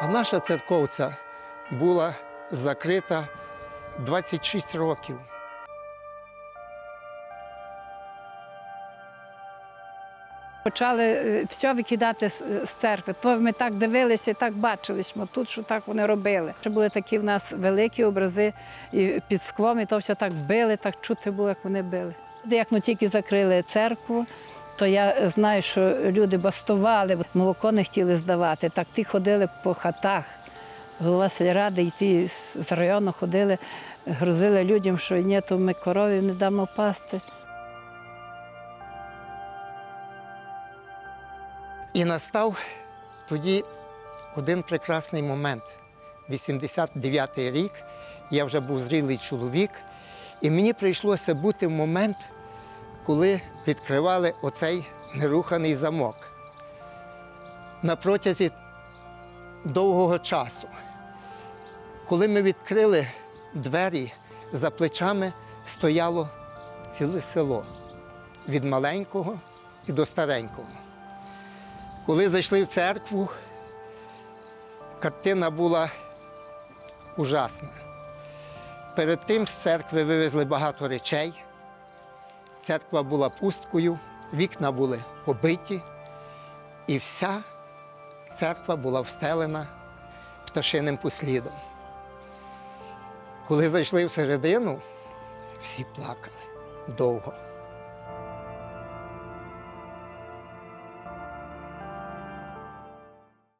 А наша церковця була закрита 26 років. Почали е, все викидати з з церкви. То ми так дивилися, і так бачили, що тут, що так вони робили. Ще були такі в нас великі образи і під склом, і то все так били, так чути було, як вони били. Як ми тільки закрили церкву, то я знаю, що люди бастували, молоко не хотіли здавати. Так ті ходили по хатах. Голова сільради ті з району ходили, грозили людям, що ні, то ми корові не дамо пасти. І настав тоді один прекрасний момент. 89-й рік, я вже був зрілий чоловік, і мені прийшлося бути в момент, коли відкривали оцей неруханий замок. На протязі довгого часу. Коли ми відкрили двері, за плечами стояло ціле село від маленького і до старенького. Коли зайшли в церкву, картина була ужасна. Перед тим з церкви вивезли багато речей. Церква була пусткою, вікна були побиті, і вся церква була встелена пташиним послідом. Коли зайшли всередину, всі плакали довго.